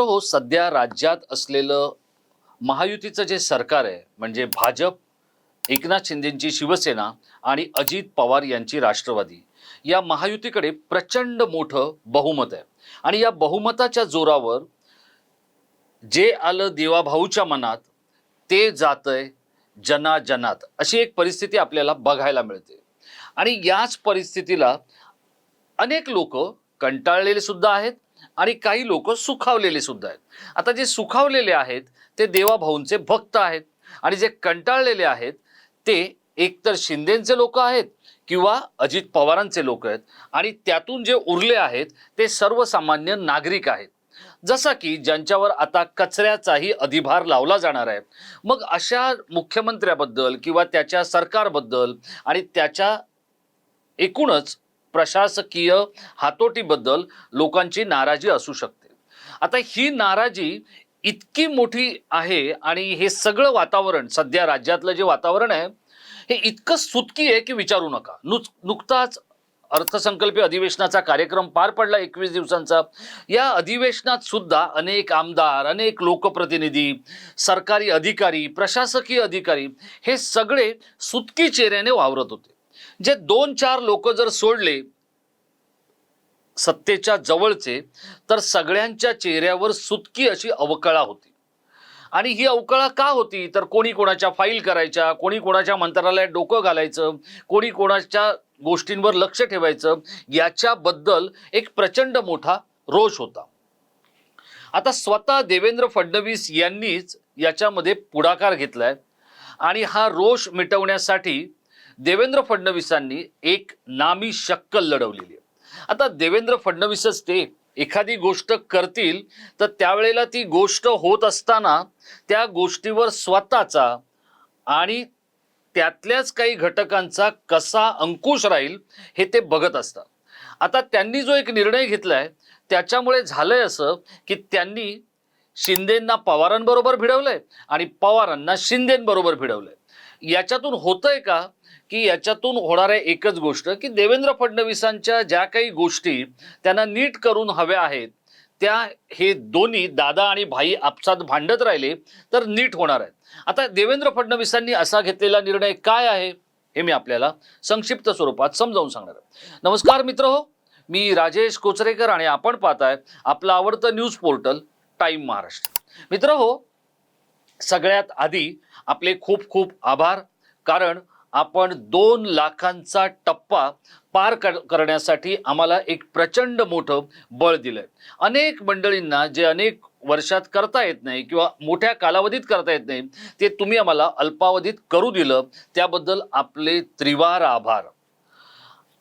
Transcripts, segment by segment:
मित्र हो सध्या राज्यात असलेलं महायुतीचं जे सरकार आहे म्हणजे भाजप एकनाथ शिंदेची शिवसेना आणि अजित पवार यांची राष्ट्रवादी या महायुतीकडे प्रचंड मोठं बहुमत आहे. आणि या बहुमताच्या जोरावर जे आलं देवाभाऊच्या मनात ते जातंय जनाजनात अशी एक परिस्थिती आपल्याला बघायला मिळते. आणि याच परिस्थितीला अनेक लोक कंटाळलेले सुद्धा आहेत आणि काही लोक सुखावलेले सुद्धा आहेत. आता जे सुखावलेले आहेत ते देवाभाऊंचे भक्त आहेत. आणि जे कंटाळलेले आहेत ते एकतर शिंदेचे लोक आहेत किंवा अजित पवारांचे लोक आहेत. आणि त्यातून जे उरले आहेत ते सर्वसामान्य नागरिक आहेत. जसा की ज्यांच्यावर आता कचऱ्याचाही अधिभार लावला जाणार आहे. मग अशा मुख्यमंत्र्याबद्दल किंवा त्याच्या सरकारबद्दल आणि त्याच्या एकूणच प्रशासकीय हातोटीबद्दल लोकांची नाराजी असू शकते. आता ही नाराजी इतकी मोठी आहे आणि हे सगळं वातावरण सध्या राज्यातलं जे वातावरण आहे हे इतकं सुतकी आहे की विचारू नका. नुच नुकताच अर्थसंकल्पीय अधिवेशनाचा कार्यक्रम पार पडला एकवीस दिवसांचा. या अधिवेशनात सुद्धा अनेक आमदार अनेक लोकप्रतिनिधी सरकारी अधिकारी प्रशासकीय अधिकारी हे सगळे सुतकी चेहऱ्याने वावरत होते. जे दोन चार लोक जर सोडले सत्तेच्या जवळचे तर सगळ्यांच्या चेहऱ्यावर सुतकी अशी अवकळा होती. आणि ही अवकळा का होती? तर कोणी कोणाच्या फाईल करायच्या कोणी कोणाच्या मंत्रालयात डोकं घालायचं कोणी कोणाच्या गोष्टींवर लक्ष ठेवायचं याच्याबद्दल एक प्रचंड मोठा रोष होता. आता स्वतः देवेंद्र फडणवीस यांनीच याच्यामध्ये पुढाकार घेतलाय. आणि हा रोष मिटवण्यासाठी देवेंद्र फडणवीसांनी एक नामी शक्कल लढवलेली आहे. आता देवेंद्र फडणवीसच ते एखादी गोष्ट करतील तर त्यावेळेला ती गोष्ट होत असताना त्या गोष्टीवर स्वतःचा आणि त्यातल्याच काही घटकांचा कसा अंकुश राहील हे ते बघत असतात. आता त्यांनी जो एक निर्णय घेतलाय त्याच्यामुळे झालंय असं की त्यांनी शिंदेंना पवारांबरोबर भिडवलंय आणि पवारांना शिंदेंबरोबर भिडवलंय. याच्यातून होतंय का? की याच्यातून होणाऱ्या एकच गोष्ट की देवेंद्र फडणवीसांच्या ज्या काही गोष्टी त्यांना नीट करून हव्या आहेत त्या हे दोन्ही दादा आणि भाई आपसात भांडत राहिले तर नीट होणार आहेत. आता देवेंद्र फडणवीसांनी असा घेतलेला निर्णय काय आहे हे मी आपल्याला संक्षिप्त स्वरूपात समजावून सांगणार आहे. नमस्कार मित्र हो मी राजेश कोचरेकर आणि आपण पाहताय आपलं आवडतं न्यूज पोर्टल टाईम महाराष्ट्र. मित्र हो सगळ्यात आधी आपले खूप खूप आभार कारण आपण दोन लाखांचा टप्पा पार कर करण्यासाठी आम्हाला एक प्रचंड मोठं बळ दिलंय. अनेक मंडळींना जे अनेक वर्षात करता येत नाही किंवा मोठ्या कालावधीत करता येत नाही ते तुम्ही आम्हाला अल्पावधीत करू दिलं त्याबद्दल आपले त्रिवार आभार.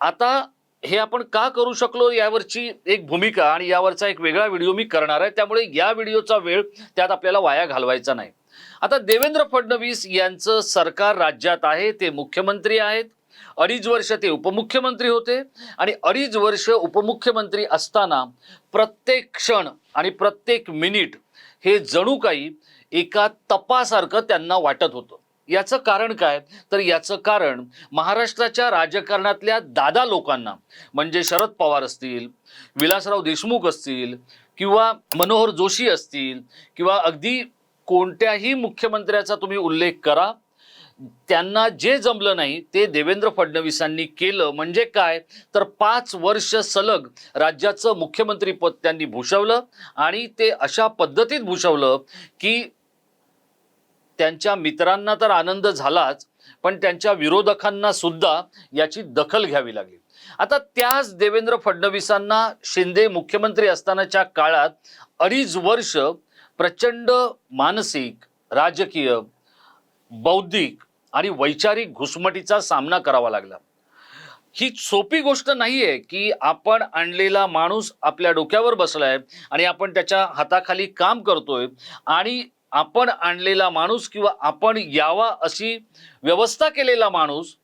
आता हे आपण का करू शकलो यावरची एक भूमिका आणि यावरचा एक वेगळा व्हिडिओ मी करणार आहे त्यामुळे या व्हिडिओचा वेळ त्यात आपल्याला वाया घालवायचा नाही. आता देवेंद्र फडणवीस यांचं सरकार राज्यात आहे ते मुख्यमंत्री आहेत. अडीच वर्ष ते उपमुख्यमंत्री होते आणि अडीच वर्ष उपमुख्यमंत्री असताना प्रत्येक क्षण आणि प्रत्येक मिनिट हे जणू काही एका तपासारखं त्यांना वाटत होतं. याचं कारण काय? तर याचं कारण महाराष्ट्राच्या राजकारणातल्या दादा लोकांना म्हणजे शरद पवार असतील विलासराव देशमुख असतील किंवा मनोहर जोशी असतील किंवा अगदी कोणत्याही मुख्यमंत्र्याचा तुम्ही उल्लेख करा. त्यांना जे जमलं नाही ते देवेंद्र फडणवीसांनी केलं. म्हणजे काय? तर पाच वर्ष सलग राज्याचं मुख्यमंत्रीपद त्यांनी भूषवलं आणि ते अशा पद्धतीत भूषवलं की त्यांच्या मित्रांना तर आनंद झालाच पण त्यांच्या विरोधकांना सुद्धा याची दखल घ्यावी लागली. आता त्याच देवेंद्र फडणवीसांना शिंदे मुख्यमंत्री असतानाच्या काळात अडीच वर्ष प्रचंड मानसिक राजकीय बौद्धिक आणि वैचारिक घुसमटीचा सामना करावा लागला. ही सोपी गोष्ट नाही आहे की आपण आणलेला माणूस आपल्या डोक्यावर बसलाय आणि आपण त्याच्या हाताखाली काम करतोय आणि आपण आणलेला माणूस किंवा आपण यावा अशी व्यवस्था केलेला माणूस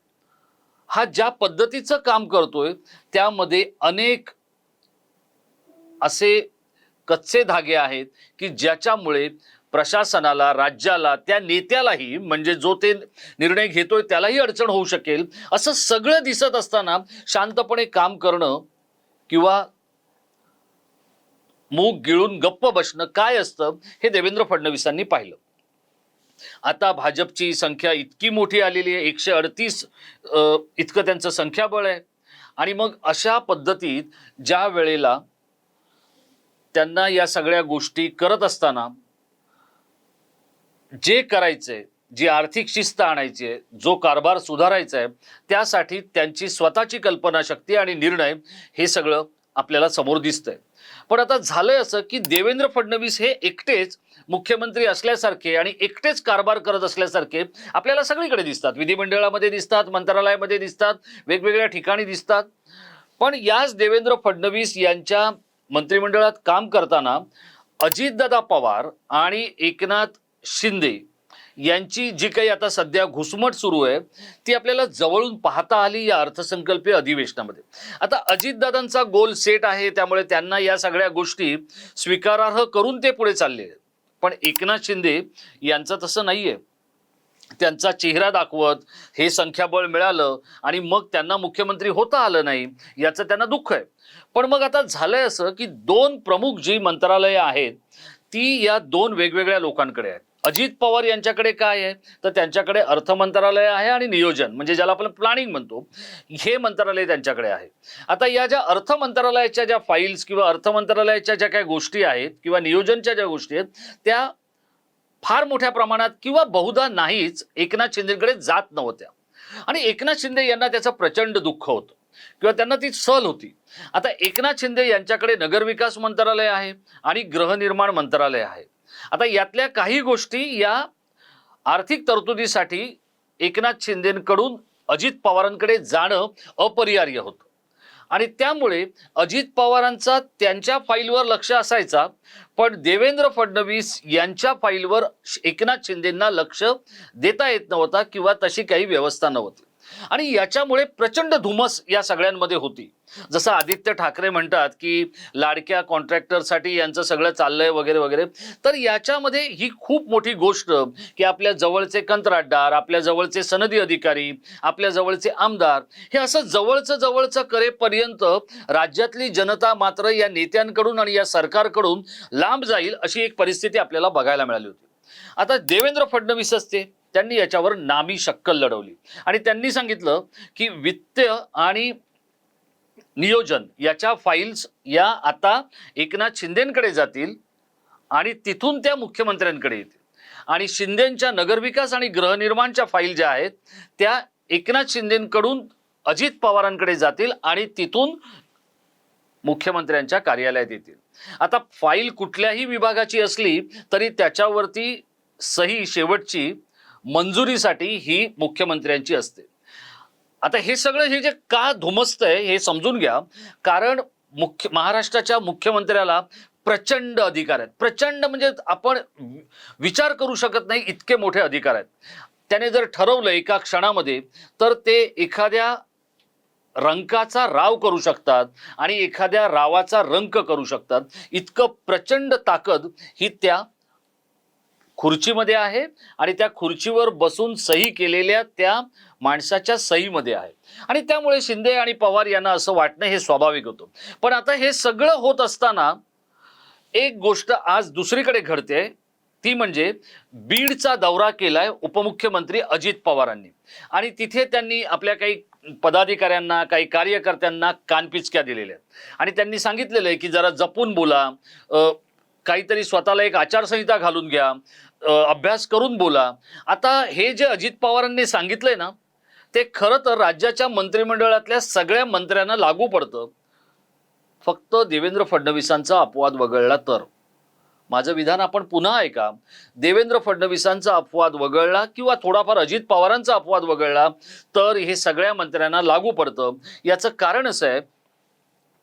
हा ज्या पद्धतीचं काम करतोय त्यामध्ये अनेक असे कच्चे धागे आहेत की ज्याच्यामुळे प्रशासनाला राज्याला त्या नेत्यालाही म्हणजे जो ते निर्णय घेतोय त्यालाही अडचण होऊ शकेल. असं सगळं दिसत असताना शांतपणे काम करणं किंवा मूग गिळून गप्प बसणं काय असतं हे देवेंद्र फडणवीसांनी पाहिलं. आता भाजपची संख्या इतकी मोठी आलेली आहे एकशे अडतीस इतकं त्यांचं संख्याबळ आहे. आणि मग अशा पद्धतीत ज्या वेळेला त्यांना या सगळ्या गोष्टी करत असताना जे करायचंय जी आर्थिक शिस्त आणायची आहे जो कारभार सुधारायचा आहे त्यासाठी त्यांची स्वतःची कल्पनाशक्ती आणि निर्णय हे सगळं आपल्याला समोर दिसतंय. पण आता झालंय असं की देवेंद्र फडणवीस हे एकटेच मुख्यमंत्री असल्यासारखे आणि एकटेच कारभार करत असल्यासारखे आपल्याला सगळीकडे दिसतात. विधिमंडळामध्ये दिसतात मंत्रालयामध्ये दिसतात वेगवेगळ्या ठिकाणी दिसतात. पण याच देवेंद्र फडणवीस यांच्या मंत्रिमंडळात काम करताना अजितदादा पवार आणि एकनाथ शिंदे यांची जी काही आता सध्या घुसमट सुरू आहे ती आपल्याला जवळून पाहता आली या अर्थसंकल्पीय अधिवेशनामध्ये. आता अजितदादांचा गोल सेट आहे त्यामुळे त्यांना या सगळ्या गोष्टी स्वीकारार्ह करून ते पुढे चालले आहेत. पण एकनाथ शिंदे यांचं तसं नाही आहे त्यांचा चेहरा दाखवत हे संख्याबळ मिळालं आणि मग त्यांना मुख्यमंत्री होता आलं नाही याचं त्यांना दुःख आहे. पण मग आता झालंय असं की दोन प्रमुख जी मंत्रालयं आहेत ती या दोन वेगवेगळ्या लोकांकडे आहेत. अजित पवार यांच्याकडे काय आहे? तर त्यांच्याकडे अर्थ मंत्रालय आहे आणि नियोजन म्हणजे ज्याला आपण प्लॅनिंग म्हणतो हे मंत्रालय त्यांच्याकडे आहे. आता या ज्या अर्थ मंत्रालयाच्या ज्या फाईल्स किंवा अर्थ मंत्रालयाच्या ज्या काही गोष्टी आहेत किंवा नियोजनच्या ज्या गोष्टी आहेत त्या फार मोठ्या प्रमाणात किंवा बहुधा नाहीच एकनाथ शिंदेकडे जात नव्हत्या. आणि एकनाथ शिंदे यांना त्याचं प्रचंड दुःख होतं. किंवा त्यांना ती सल होती. आता एकनाथ शिंदे यांच्याकडे नगरविकास मंत्रालय आहे आणि गृहनिर्माण मंत्रालय आहे. आता यातल्या काही गोष्टी या आर्थिक तरतुदीसाठी एकनाथ शिंदेकडून अजित पवारांकडे जाणं अपरिहार्य होतं. आणि त्यामुळे अजित पवारांचा त्यांच्या फाईलवर लक्ष असायचा पण देवेंद्र फडणवीस यांच्या फाईलवर एकनाथ शिंदेंना लक्ष देता येत नव्हता किंवा तशी काही व्यवस्था नव्हती. आणि याच्यामुळे प्रचंड धुमस या सगळ्यांमध्ये होती. जसं आदित्य ठाकरे म्हणतात की लाडक्या कॉन्ट्रॅक्टरसाठी यांचं सगळं चाललंय वगैरे वगैरे. तर याच्यामध्ये ही खूप मोठी गोष्ट की आपल्या जवळचे कंत्राटदार आपल्या जवळचे सनदी अधिकारी आपल्या जवळचे आमदार हे असं जवळचं जवळचं करेपर्यंत राज्यातली जनता मात्र या नेत्यांकडून आणि या सरकारकडून लांब जाईल अशी एक परिस्थिती आपल्याला बघायला मिळाली होती. आता देवेंद्र फडणवीस असते. त्यांनी याच्यावर नामी शक्कल लढवली. आणि त्यांनी सांगितलं की वित्त आणि नियोजन याच्या फाईल्स या आता एकनाथ शिंदेकडे जातील आणि तिथून त्या मुख्यमंत्र्यांकडे येतील. आणि शिंदेच्या नगरविकास आणि गृहनिर्माणच्या फाईल ज्या आहेत त्या एकनाथ शिंदेकडून अजित पवारांकडे जातील आणि तिथून मुख्यमंत्र्यांच्या कार्यालयात येतील. आता फाईल कुठल्याही विभागाची असली तरी त्याच्यावरती सही शेवटची मंजुरीसाठी ही मुख्यमंत्र्यांची असते. आता हे सगळं हे जे का धुमसतंय हे समजून घ्या. कारण मुख्य महाराष्ट्राच्या मुख्यमंत्र्याला प्रचंड अधिकार आहेत. प्रचंड म्हणजे आपण विचार करू शकत नाही इतके मोठे अधिकार आहेत. त्याने जर ठरवलं एका क्षणामध्ये तर ते एखाद्या रंकाचा राव करू शकतात आणि एखाद्या रावाचा रंक करू शकतात. इतकं प्रचंड ताकद ही त्या खुर्चीमध्ये आहे आणि त्या खुर्चीवर बसून सही केलेल्या त्या माणसाच्या सहीमध्ये आहे. आणि त्यामुळे शिंदे आणि पवार यांना असं वाटणं हे स्वाभाविक होतं. पण आता हे सगळं होत असताना एक गोष्ट आज दुसरीकडे घडते. ती म्हणजे बीडचा दौरा केलाय उपमुख्यमंत्री अजित पवारांनी. आणि तिथे त्यांनी आपल्या काही पदाधिकाऱ्यांना काही कार्यकर्त्यांना कानपिचक्या दिलेल्या आहेत. आणि त्यांनी सांगितलेलं आहे की जरा जपून बोला. काहीतरी स्वतःला एक आचारसंहिता घालून घ्या. अभ्यास करून बोला. आता हे जे अजित पवारांनी सांगितलंय ना ते खरं तर राज्याच्या मंत्रिमंडळातल्या सगळ्या मंत्र्यांना लागू पडतं. फक्त देवेंद्र फडणवीसांचा अपवाद वगळला तर. माझं विधान आपण पुन्हा ऐका. देवेंद्र फडणवीसांचा अपवाद वगळला किंवा थोडाफार अजित पवारांचा अपवाद वगळला तर हे सगळ्या मंत्र्यांना लागू पडतं. याचं कारण असं आहे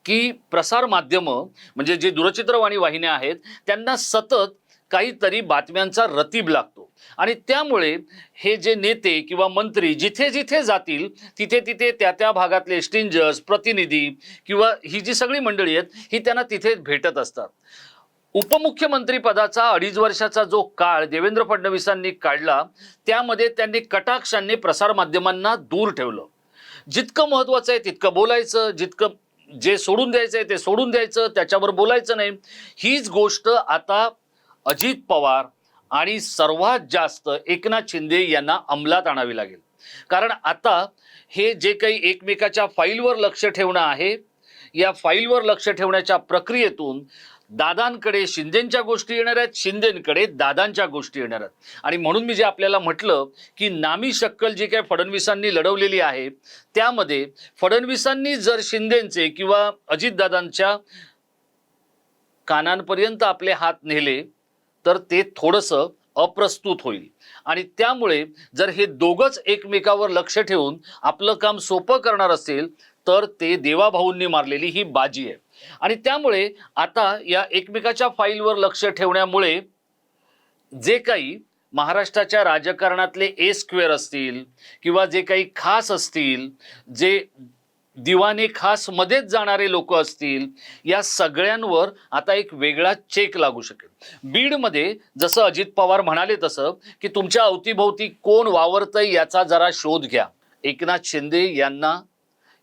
की प्रसार माध्यमं म्हणजे जे दूरचित्रवाणी वाहिन्या आहेत त्यांना सतत काहीतरी बातम्यांचा रतीब लागतो. आणि त्यामुळे हे जे नेते किंवा मंत्री जिथे जिथे जातील तिथे तिथे त्या त्या भागातले स्टिंजर्स प्रतिनिधी किंवा ही जी सगळी मंडळी आहेत ही त्यांना तिथे भेटत असतात. उपमुख्यमंत्री पदाचा अडीच वर्षाचा जो काळ देवेंद्र फडणवीसांनी काढला त्यामध्ये त्यांनी कटाक्षांनी प्रसारमाध्यमांना दूर ठेवलं. जितकं महत्वाचं आहे तितकं बोलायचं जितकं जे सोडून द्यायचं आहे ते सोडून द्यायचं त्याच्यावर बोलायचं नाही. हीच गोष्ट आता अजित पवार आणि सर्वात जास्त एकनाथ शिंदे यांना अंमलात आणावी लागेल. कारण आता हे जे काही एकमेकाच्या फाईलवर लक्ष ठेवणं आहे या फाईलवर लक्ष ठेवण्याच्या प्रक्रियेतून दादांकडे शिंदेंच्या गोष्टी येणार आहेत शिंदेंकडे दादांच्या गोष्टी येणार आहेत. आणि म्हणून मी जे आपल्याला म्हटलं की नामी शक्कल जी काही फडणवीसांनी लढवलेली आहे त्यामध्ये फडणवीसांनी जर शिंदेंचे किंवा अजितदादांच्या कानांपर्यंत आपले हात नेले तर ते थोडंसं अप्रस्तुत होईल. आणि त्यामुळे जर हे दोघंच एकमेकावर लक्ष ठेवून आपलं काम सोपं करणार असेल तर ते देवाभाऊंनी मारलेली ही बाजी आहे. आणि त्यामुळे आता या एकमेकाच्या फाईलवर लक्ष ठेवण्यामुळे जे काही महाराष्ट्राच्या राजकारणातले ए स्क्वेअर असतील किंवा जे काही खास असतील जे दिवाने खास मध्येच जाणारे लोक असतील या सगळ्यांवर आता एक वेगळा चेक लागू शकेल. बीडमध्ये जसं अजित पवार म्हणाले तसं की तुमच्या अवतीभोवती कोण वावरतंय याचा जरा शोध घ्या. एकनाथ शिंदे यांना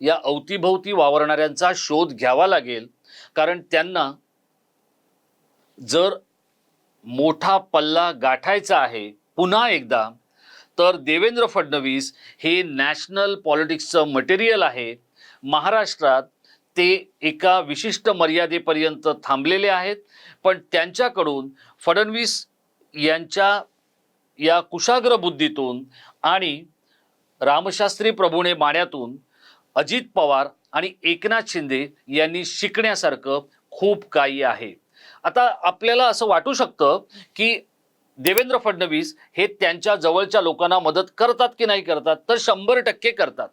या अवतीभोवती वावरणाऱ्यांचा शोध घ्यावा लागेल कारण त्यांना जर मोठा पल्ला गाठायचा आहे पुन्हा एकदा तर देवेंद्र फडणवीस हे नॅशनल पॉलिटिक्सचं मटेरियल आहे. महाराष्ट्रात ते एका विशिष्ट मर्यादेपर्यंत थांबलेले आहेत. पण त्यांच्याकडून फडणवीस यांच्या या कुशाग्र बुद्धीतून आणि रामशास्त्री प्रभूणे माण्यातून अजित पवार आणि एकनाथ शिंदे यांनी शिकण्यासारखं खूप काही आहे. आता आपल्याला असं वाटू शकतं की देवेंद्र फडणवीस हे त्यांच्या जवळच्या लोकांना मदत करतात की नाही करतात? तर शंभर टक्के करतात.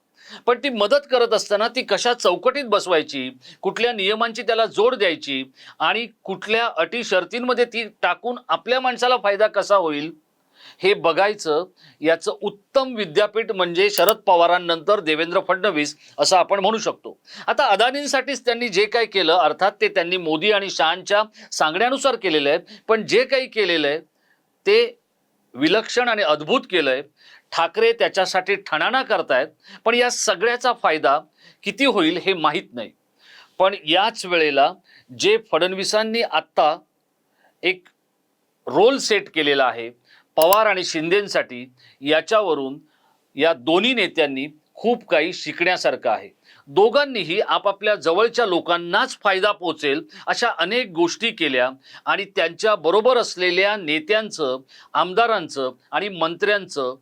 पण ती मदत करत असताना ती कशा चौकटीत बसवायची कुठल्या नियमांची त्याला जोड द्यायची आणि कुठल्या अटी शर्तींमध्ये ती टाकून आपल्या माणसाला फायदा कसा होईल हे बघायचं. याचं उत्तम विद्यापीठ म्हणजे शरद पवारांनंतर देवेंद्र फडणवीस असं आपण म्हणू शकतो. आता अदानींसाठीच त्यांनी जे काही केलं अर्थात ते त्यांनी मोदी आणि शहांच्या सांगण्यानुसार केलेलं आहे पण जे काही केलेलं आहे ते विलक्षण आणि अद्भुत केलंय. ठाकरे त्याच्यासाठी ठणाणा करतायत पण या सगळ्याचा फायदा किती होईल हे माहीत नाही. पण याच वेळेला जे फडणवीसांनी आत्ता एक रोल सेट केलेला आहे पवार आणि शिंदेंसाठी याच्यावरून या दोन्ही नेत्यांनी खूप काही शिकण्यासारखं आहे. दोघांनीही आपापल्या जवळच्या लोकांनाच फायदा पोचेल अशा अनेक गोष्टी केल्या आणि त्यांच्या बरोबर असलेल्या नेत्यांचं आमदारांचं आणि मंत्र्यांचं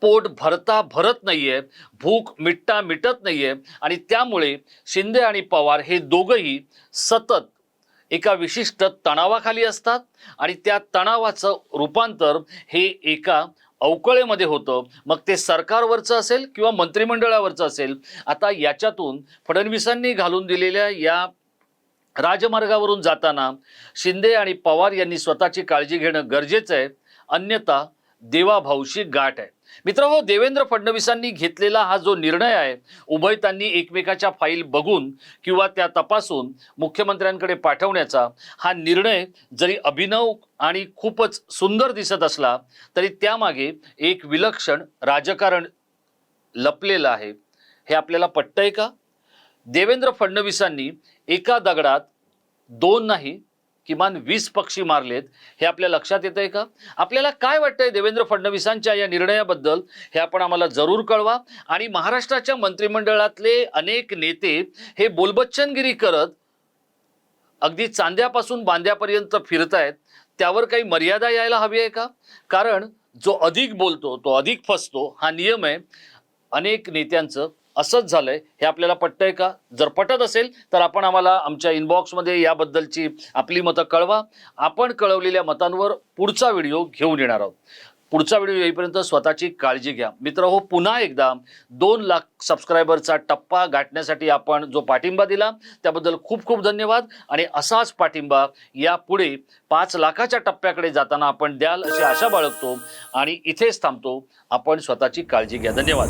पोट भरता भरत नाहीये भूक मिटता मिटत नाहीये आणि त्यामुळे शिंदे आणि पवार हे दोघंही सतत एका विशिष्ट तणावाखाली असतात आणि त्या तणावाचं रूपांतर हे एका अवकळेमध्ये होतं. मग ते सरकारवरचं असेल किंवा मंत्रिमंडळावरचं असेल आता याच्यातून फडणवीसांनी घालून दिलेल्या या राजमार्गावरून जाताना शिंदे आणि पवार यांनी स्वतःची काळजी घेणं गरजेचं आहे. अन्यथा देवाभाऊशी गाठ आहे. मित्र देवेंद्र फडणवीसांनी घेतलेला हा जो निर्णय आहे उभयतांनी एकमेकाच्या फाईल बघून किंवा त्या तपासून मुख्यमंत्र्यांकडे पाठवण्याचा हा निर्णय जरी अभिनव आणि खूपच सुंदर दिसत असला तरी त्यामागे एक विलक्षण राजकारण लपलेलं आहे. हे आपल्याला पटतंय का? देवेंद्र फडणवीसांनी एका दगडात दोन नाही किमान वीस पक्षी मारलेत हे आपल्या लक्षात येतं आहे का? आपल्याला काय वाटतंय देवेंद्र फडणवीसांच्या या निर्णयाबद्दल हे आपण आम्हाला जरूर कळवा. आणि महाराष्ट्राच्या मंत्रिमंडळातले अनेक नेते हे बोलबच्चनगिरी करत अगदी चांद्यापासून बांद्यापर्यंत फिरतायत. त्यावर काही मर्यादा यायला हवी आहे का? कारण जो अधिक बोलतो तो अधिक फसतो हा नियम आहे. अनेक नेत्यांचं असंच झालंय. हे आपल्याला पटतंय का? जर पटत असेल तर आपण आम्हाला आमच्या इनबॉक्समध्ये याबद्दलची आपली मतं कळवा. आपण कळवलेल्या मतांवर पुढचा व्हिडिओ घेऊन येणार आहोत. पुढचा व्हिडिओ येईपर्यंत स्वतःची काळजी घ्या. मित्र हो पुन्हा एकदा दोन लाख सबस्क्रायबरचा टप्पा गाठण्यासाठी आपण जो पाठिंबा दिला त्याबद्दल खूप खूप धन्यवाद. आणि असाच पाठिंबा यापुढे पाच लाखाच्या टप्प्याकडे जाताना आपण द्याल अशी आशा बाळगतो आणि इथेच थांबतो. आपण स्वतःची काळजी घ्या. धन्यवाद.